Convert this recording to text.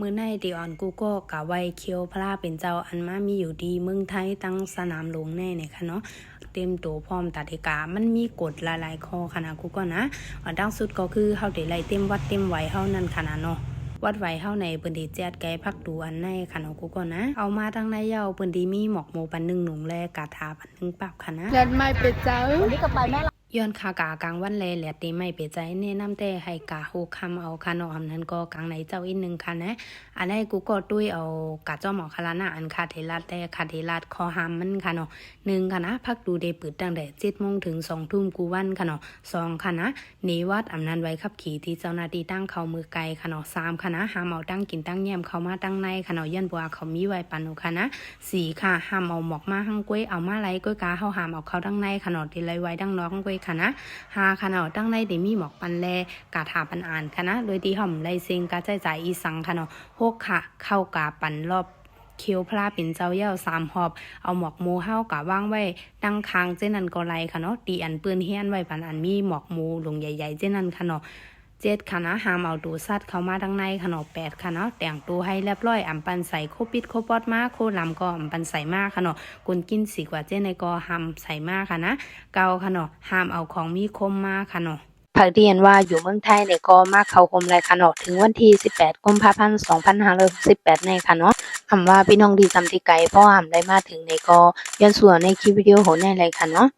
เมื้อในติออนกูก็กะไว้เคียวพระเป็นเจ้าอันมามีอยู่ดีเมืองไทยตั้งสนามหลวงแน่เนี่ยค่ะเนาะเต็มตัวพร้อมตัดกามันมีกฎหลายๆข้อค่ะนะกูก็นะอันดังสุดก็คือเฮาได้ไล่เต็มวัดเต็มไหวเฮานั่นค่ะนะเนาะวัดไหวเฮาในปิ้นที่แจดไกพักดูอันในค่ะเนาะกูก็นะ เอามาทั้งในเย้าปิ้นที่มีหมอกหมูปันหนึ่งหนุ่งแลกาถาปันหนึ่งปับค่ะนะเดินไม่เป็ดเจ้าวันนี้ก็ไปแม่ ย้อนคากากลางวันแลแหลดตีไม่เปใจแนะนำแต่ให้กาโฮคำเอาคาเนาะอำนั้นก็กลางในเจ้าอีกหนึงค่ะนะอันนี้กูก็ตุ้ยเอากาเจ้าหมอคารานะอันคาเทลาแต่คาเทลาดคอหามมันค่ะเนาะหนึ่งค่ะนะพักดูเดเปิดตั้งแต่เจ็ดโมงถึงสองทุ่มกูวันค่ะเนาะสองค่ะนะนีวัดอำนั้นไว้ขับขี่ที่เจ้าหน้าที่ตั้งเขามือไกลค่ะเนาะสามค่ะนะห้ามเอาตั้งกินตั้งแยมเขามาตั้งในค่ะเนาะยันบัวเขามีไว้ปันเอาค่ะนะสี่ค่ะห้ามเอาหมอกมาหั่งกล้วยเอามาไล่กล้วยกาเฮาห้ามเอาเขาตั้งในค่ะเนาะที่ไล่ไว้ดังน้องกล้วยค่ะนะหาคณะตั้งในเดมีหมอกปันแลกาถาปันอ่านค่ะนะโดยที่ห่อมไลเซงกาใจใจอีสังค่ะหกค่ะ เข้ากาปันรอบเคียวพระเป็นเจ้าเย่าสามหอบ เอาหมอกหมูเฮากะว่างไว้ตั้งคางเจนันก็ไลค่ะเนาะตีอันปืนเฮียนไว้ปันอันมีหมอกหมูหลงใหญ่ๆเจนันค่ะเนาะ เจ็ดคณะหามเอาตูสัตว์เข้ามาทั้งในค่ะเนาะแปดค่ะเนาะแต่งตัวให้เรียบร้อยอำปันใส่โคปิดโคปอดมาโคลำก็อำปันใส่มากค่ะเนาะกุนกินสีกว่าเจในก็หามใส่มากค่ะนะเกาค่ะเนาะห้ามเอาของมีคมมาค่ะเนาะผักเรียนว่าอยู่เมืองไทยเนี่ยก็มาเข้าคมรายค่ะเนาะถึงวันที่ 18กุมภาพันธ์ 2568 ในค่ะเนาะคำว่าพี่น้องที่จำที่ไกลเพราะว่าได้มาถึงในก็ย้อนส่วนในคลิปวิดีโอโหในรายค่ะเนาะ